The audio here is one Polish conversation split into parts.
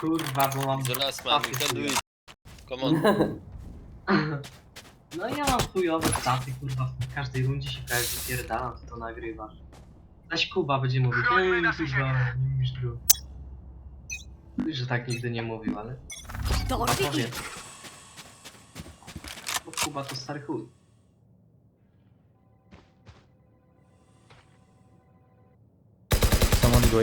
kurwa, bo mam... The last man, you can do it. Come on. No ja mam chujowe staty, kurwa, w każdej rundzie się prawie wypierdalam, to to nagrywasz. Zaś Kuba będzie mówił, ej, kurwa, nie mówisz gru. Wiesz, że tak nigdy nie mówił, ale... Kuba powie. Bo Kuba to stary chuj. Someone go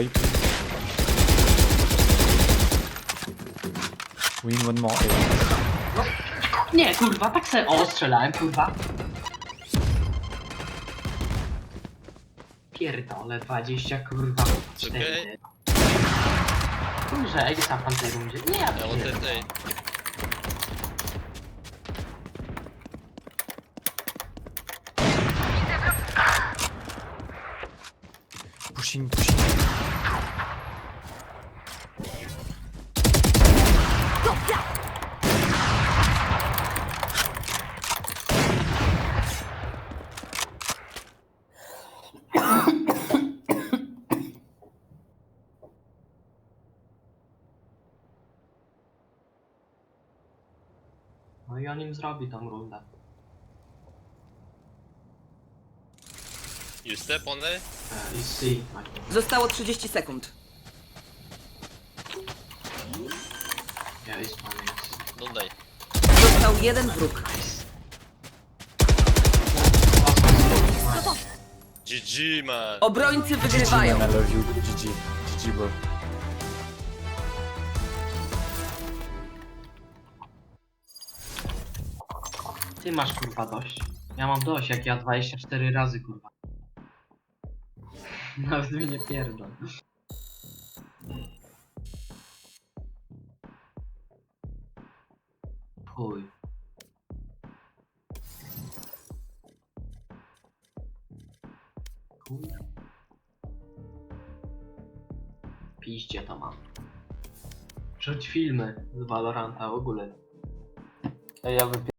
A, need one more A. Nie, kurwa, tak se... O, strzelałem, kurwa. Pierdole, 20, kurwa, 4. Kurze, Egisa w tamtej rundzie. Nie, ja pierdolę. A. Pushing, pushing. No i on im zrobi tą rundę. You step on A? E, I see. Zostało 30 sekund. Ja jest pan jest. Don't die. Został jeden wróg. GG man. Obrońcy wygrywają. you. GG. GG bro. Ty masz kurwa dość. Ja mam dość, jak ja 24 razy kurwa. Nawet mnie nie pierdol. Chuj. Chuj. Piście to mam. Rzuć filmy z Valoranta w ogóle. Ej, ja wypier...